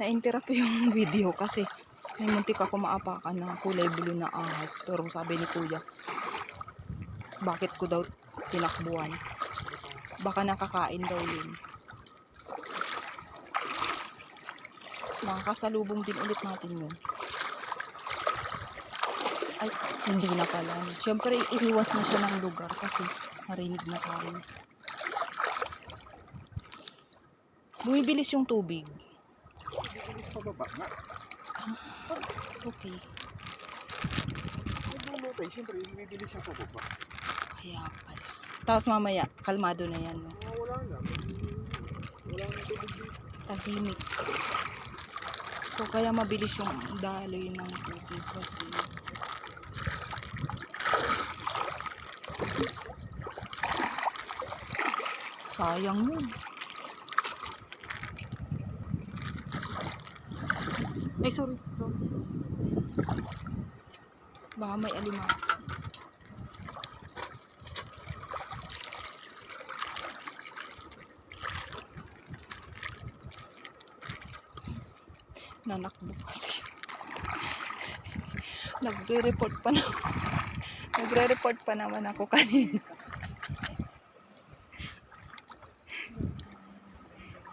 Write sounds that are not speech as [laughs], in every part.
na-interrupt yung [laughs] video kasi may muntik ako maapakan ng kulay blue na ahas. Pero sabi ni kuya, bakit ko daw tinakbuhan? Baka nakakain daw yun. Makakasalubong din ulit natin yun. Ay, hindi na pala. Siyempre, iniwas na siya ng lugar kasi marinig na tayo. Bumibilis yung tubig. Pababa nga. Okay. Nagbulot eh. Siyempre, bibilis siya pababa. Kaya pala. Tapos mamaya, kalmado na yan. No? Oh, wala na. Wala na tubig dito. Tahimik. So, kaya mabilis yung daloy ng tubig kasi sayang yun. Sorry, sorry. Baka may alimasan. nanakbo kasi. [laughs] Nagre-report pa na. [laughs] Nagre-report pa naman ako kanina. [laughs]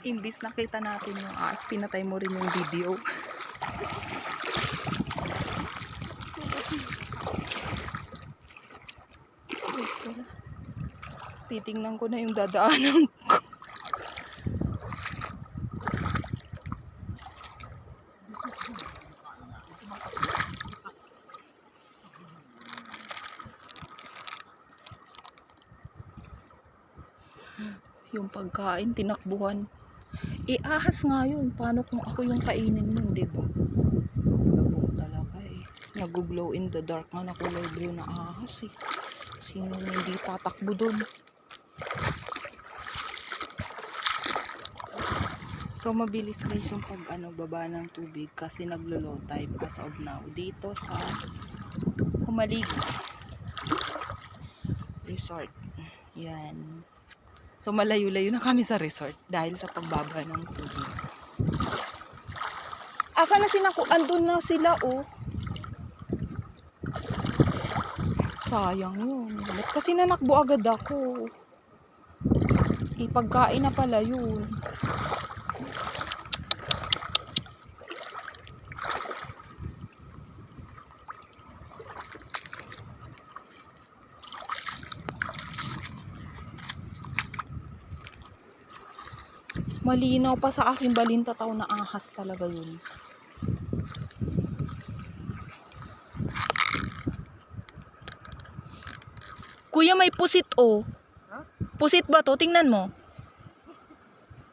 Imbis nakita natin yung aas, pinatay mo rin yung video. Titingnan ko na yung dadaanan ko. yung pagkain, tinakbuhan. Iahas nga yun. Paano kung ako yung kainin nun, di ba? Labong talaga eh. Nag-glow in the dark nga na kulay blue na ahas eh. Sino hindi tatakbo dun? So mabilis guys yung pag ano, baba ng tubig kasi naglo-low tide as of now dito sa Humalig Resort. Yan. So malayo-layo na kami sa resort dahil sa pagbaba ng tubig. Asa na sila ko? Andun na sila oh. Sayang yun. Ba't kasi nanakbo agad ako? Ipagkain na pala yun. Malinaw pa sa aking balintataw na ahas talaga yun. Kuya, may pusit oh. Ha? Pusit ba to? Tingnan mo.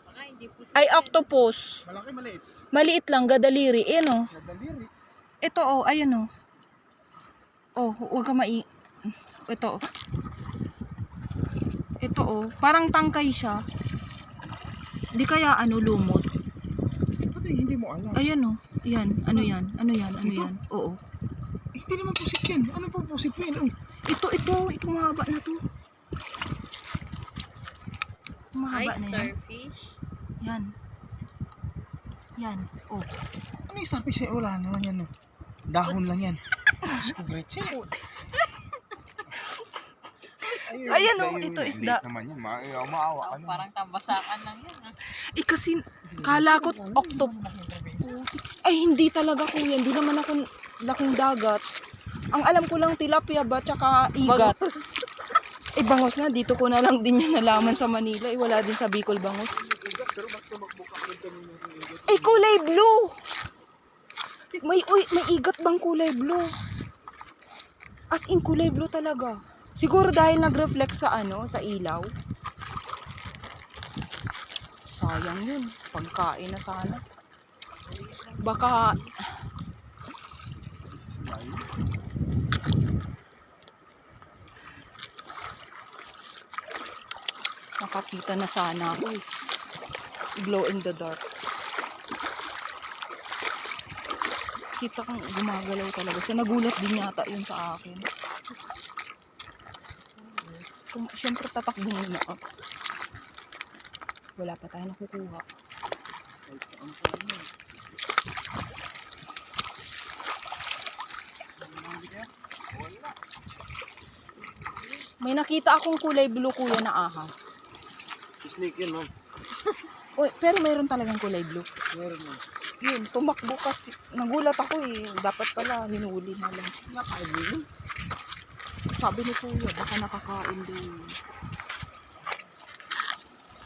Baka hindi po Ay, octopus. Malaki, maliit. Maliit lang, gadaliri. Ayan oh. Nadaliri. Ito oh, ayan oh. Oh, huwag ka mai... Ito oh. Ito oh, parang tangkay siya. Di kaya ano lumot. Pati hindi mo alam. Ayan oh. Yan, ano yan? Ano yan? Ano Ito? yan? Oo. Eh, hindi naman pusit yan. Ano pa pusit mo yan? Oh. Ito, ito, ito mahaba na to. Ay, Mahaba na yan. starfish. Yan. Yan. Oh. Ano yung starfish? Eh, wala naman yan. No? Dahon lang yan. [laughs] Diyos ko, Gretchen. [laughs] Ayan, oh, ito isda. Maliit naman yan. Ma eh, maawa ka naman. parang tambasakan lang yan. ah. Eh kasi, kala ko octop. Ay, hindi talaga kuya. Hindi naman ako laking dagat. Ang alam ko lang tilapia ba, tsaka igat. Eh, bangos na. Dito ko na lang din yan nalaman sa Manila. Eh, wala din sa Bicol bangos. Ay, kulay blue! May, uy, may igat bang kulay blue? As in, kulay blue talaga. Siguro dahil nag-reflect sa ano, sa ilaw. Sayang yun. Pagkain na sana. Baka, nakakita na sana ako. Glow in the dark. Kita kang gumagalaw talaga siya. Nagulat din yata yun sa akin. Siyempre tatakbo muna ako. Wala pa tayo nakukuha. May nakita akong kulay blue kuya na ahas. Snake yun, ma'am. [laughs] Uy, pero mayroon talagang kulay blue. Meron. Yun, tumakbo kasi. Nagulat ako eh. Dapat pala hinuli na lang. Nakahuli. Sabi ni kuya, baka nakakain din.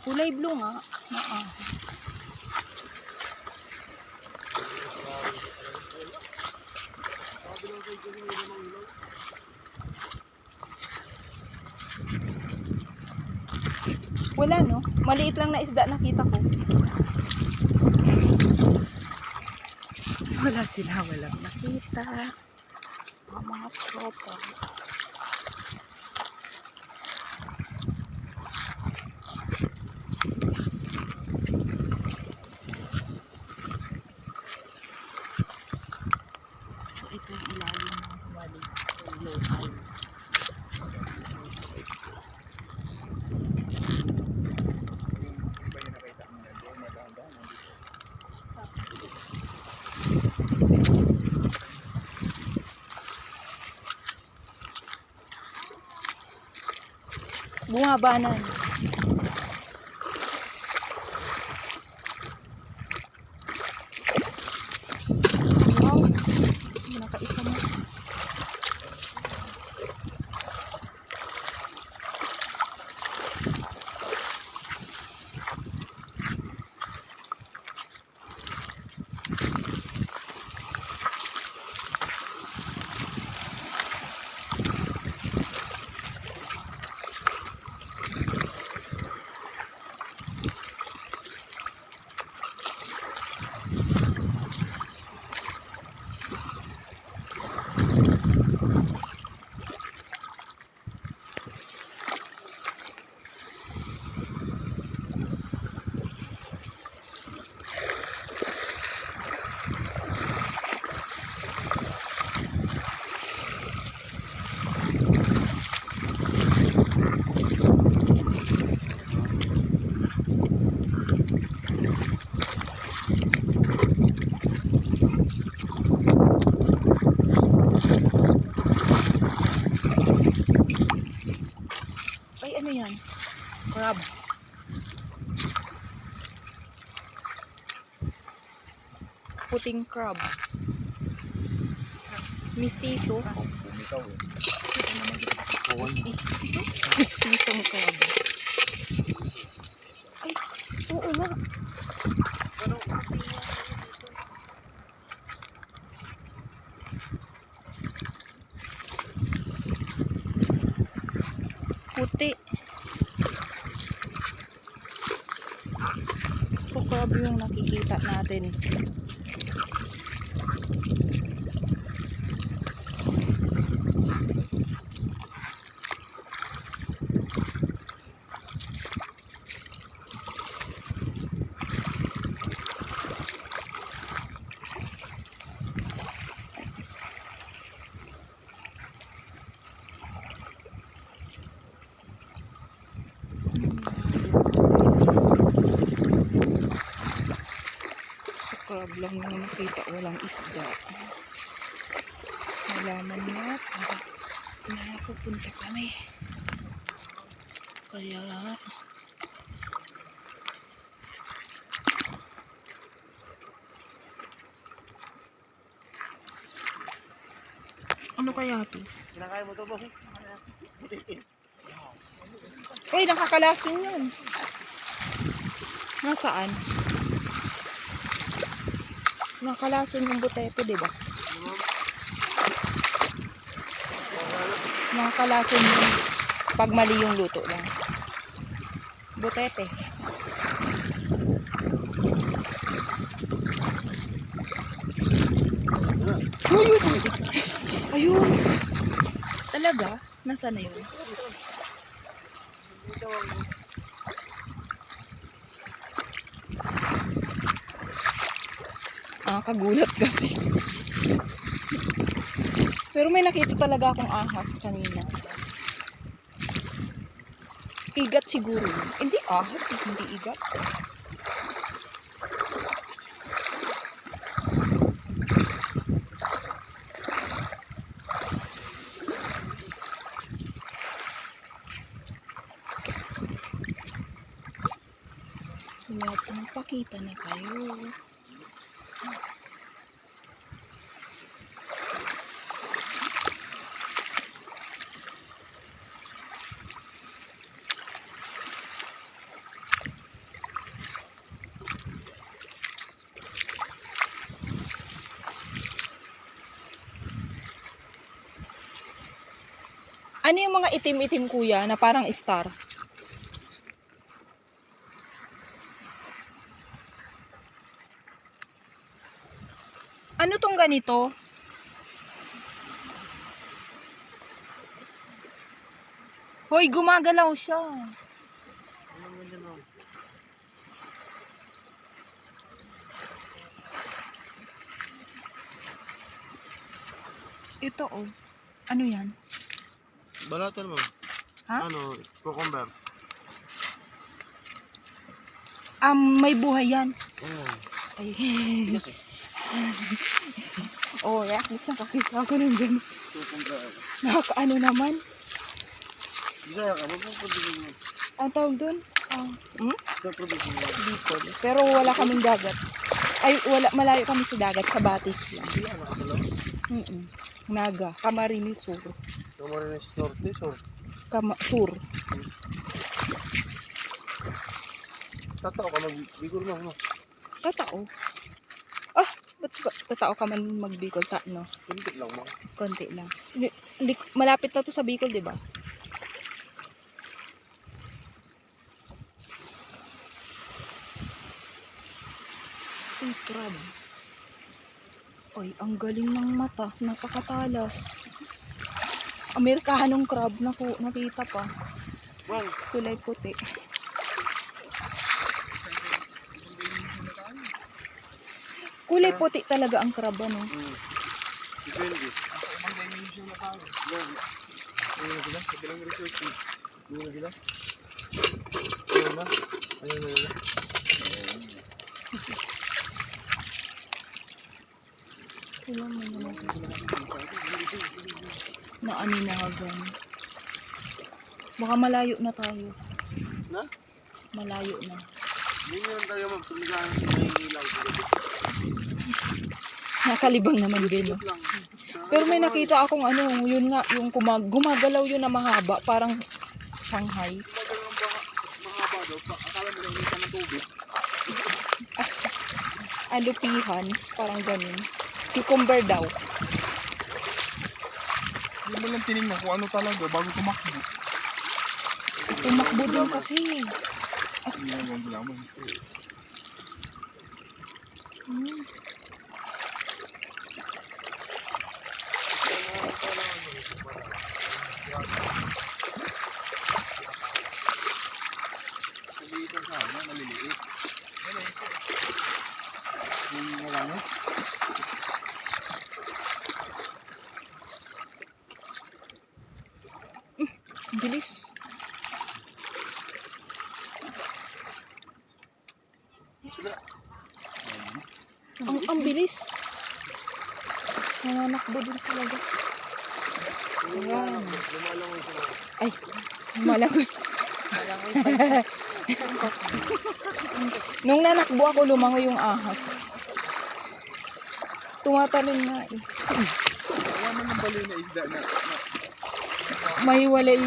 Kulay blue nga. Na ahas. Wala no? Maliit lang na isda nakita ko. Wala sila, walang nakita. Mga tropa. So ito yung ilalim ng wali. Low tide. Bumabanan. Wow. Nakaisa mo. Ay, ano yan? Crab. Puting crab. Mistiso. Eh. Mistisong crab. Ay, oo nga. Puti. So, crab yung nakikita natin. So, crab lang yung nakita, walang isda. Malaman na, para napupunta kami. Kaya, ano kaya to? Kinakain mo to, boss? Uy, nakakalason yun. Nasaan? Nakakalason yung butete, di ba? Nakakalason yung pag mali yung luto lang. Butete. Ayun! Ayun! Talaga? Nasaan na yun? nakakagulat [laughs] kasi. Pero may nakita talaga akong ahas kanina. Igat siguro. Hindi ahas, hindi igat. Wala pong pakita na kayo. Ano yung mga itim-itim kuya na parang star? Ano tong ganito? Hoy, gumagalaw siya. Ito oh. Ano yan? Balatan mo. Ha? Ano, cucumber. Um, may buhay yan. Oh. Ay. [laughs] oh, at least nakakita ko ng gano'n. Nakakaano naman. Bisaya ka, magpuproduce mo. Ang tawag doon? Ah, hmm? Bicol. Pero wala kaming dagat. Ay, wala, malayo kami sa dagat, sa Batis lang. Ako lang. Mm Naga, Camarines Sur. Camarines Norte, Sur. Kama, Sur. Tatao ka mag-bigol mo, no? Tatao. Ba't tatao ka man magbicol? Ta, no? Kunti lang mo. Konti lang. Li- malapit na to sa Bicol, di ba? Uy, crab. Uy, ang galing ng mata. Napakatalas. Amerikanong crab na ko, nakita pa. Kulay puti. Kulay puti talaga ang crab, ano? hmm. Depende. Ang dimension na tayo. Ayun na sila, sa bilang research. Ayun na sila. Ayun na. Ayun na sila. Tingnan mo naman. Na aninagan. Baka malayo na tayo. Na? Malayo na. Hindi nyo lang tayo magtuligahan sa ilaw. Nakalibang naman din. no? Pero may nakita akong ano, yun nga, yung kumag gumagalaw yun na mahaba, parang Shanghai. Mahaba daw. Pa- Akala mo lang isa ng tubig. Alupihan, parang ganun. Cucumber daw. Hindi mo lang tinignan kung ano talaga bago tumakbo. Tumakbo din kasi. Hindi mo lang gulaman. Hmm. Maliit ang sana, maliliit. Yung marami. Bilis. Sila. Ang, ang bilis. Nananakbo din talaga. Lumalangoy. Ay, malagoy. Nung nanakbo ako, lumangoy yung ahas. Tumatalon nga eh. Wala man ng baloy na isda na, na Mahiwalay,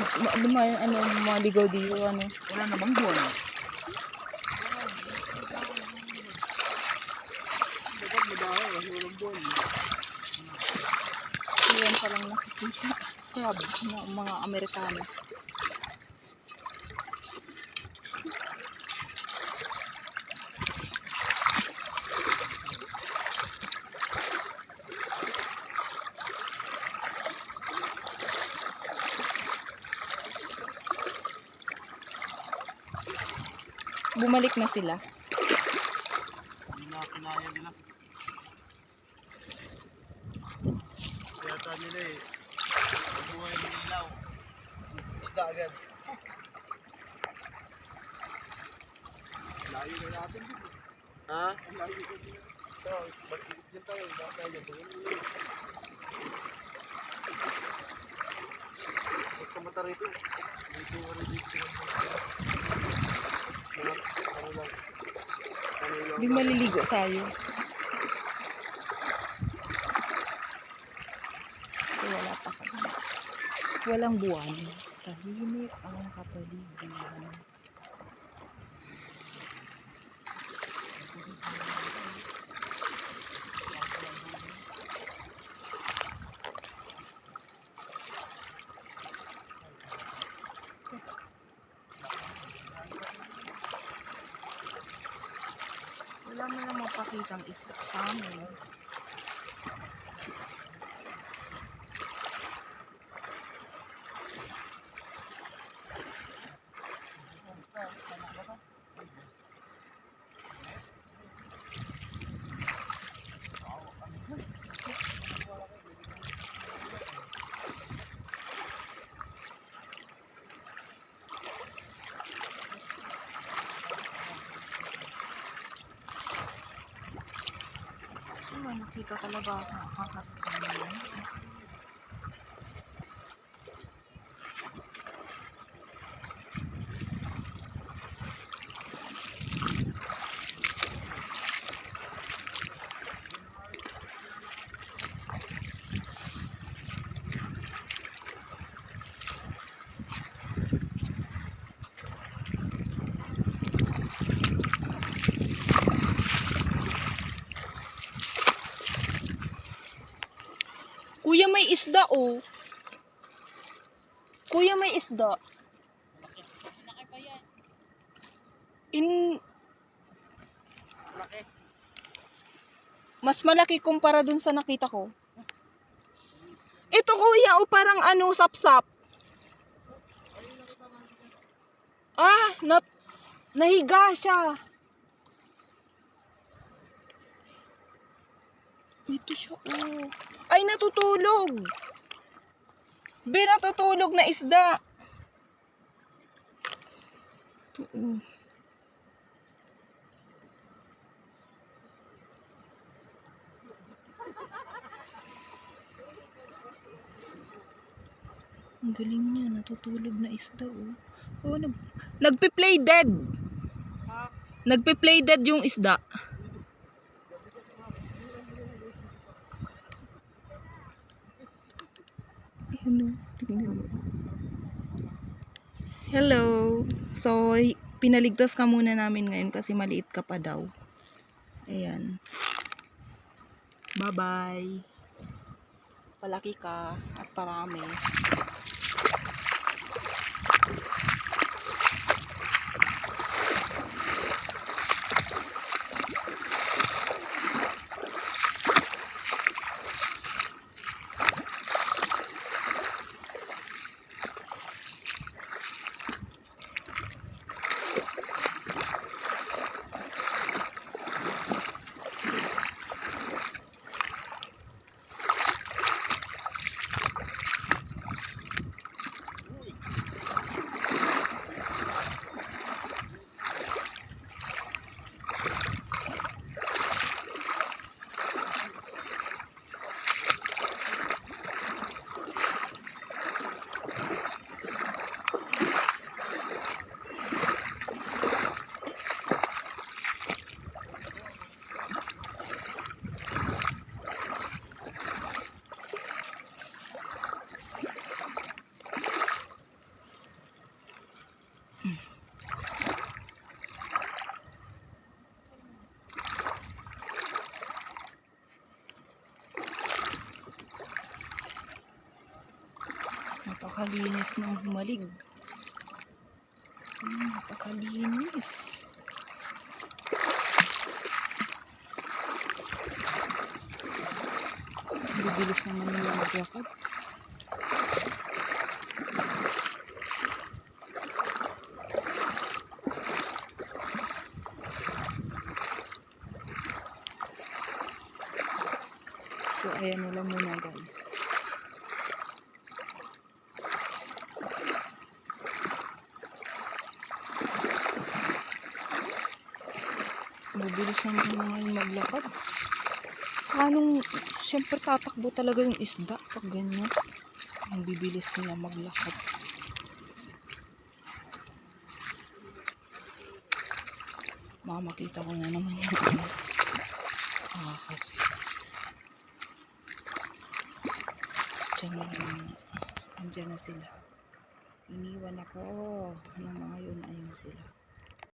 ma, ano, maligaw dito, ano. wala namang buwan. Dapat madahay kasi walang buwan. Iyan pa lang nakikita. Crab na mga Amerikano. Bumalik na sila. Hindi na kinaya nila. Kaya nila eh. Buhay ng ilaw. Isda agad. Layo na natin dito. Ha? Layo na dito. Ito, magkikip dyan tayo. Baka tayo. Huwag ka mata rito. Dito, rito, dito. Mga, ano lang. Ano Di maliligo tayo. So, wala pa kami. Walang buwan. Tahimik ang kapaligiran. Wala mo lang magpakitang isda sa amin. Ano, nakita talaga ako nakakasama. Kuya, may isda oh. Kuya, may isda. Laki pa yan. In... Mas malaki kumpara dun sa nakita ko. Ito kuya, o parang ano, sapsap. Ah, nat nahiga siya. Ito siya, oh. Ay, natutulog. Be, natutulog na isda. Ito, oh. Ang galing niya, natutulog na isda, oh. Oh, nag nagpe-play dead. Nagpe-play dead yung isda. Ano? Tingnan mo. Hello. So, pinaligtas ka muna namin ngayon kasi maliit ka pa daw. Ayan. Bye-bye. Palaki ka at parami. Napakalinis ng humalig. Hmm, napakalinis. Bibilis naman nila maglakad. So, ayan na lang muna guys. Mabilis naman na ngayon maglakad. Anong, siyempre tatakbo talaga yung isda pag ganyan. Ang bibilis nila maglakad. Baka makita ko na naman yung [laughs] ano. Ahas. Diyan na lang. Andiyan na sila. Iniwan ako. Ng mga yun, ayun sila.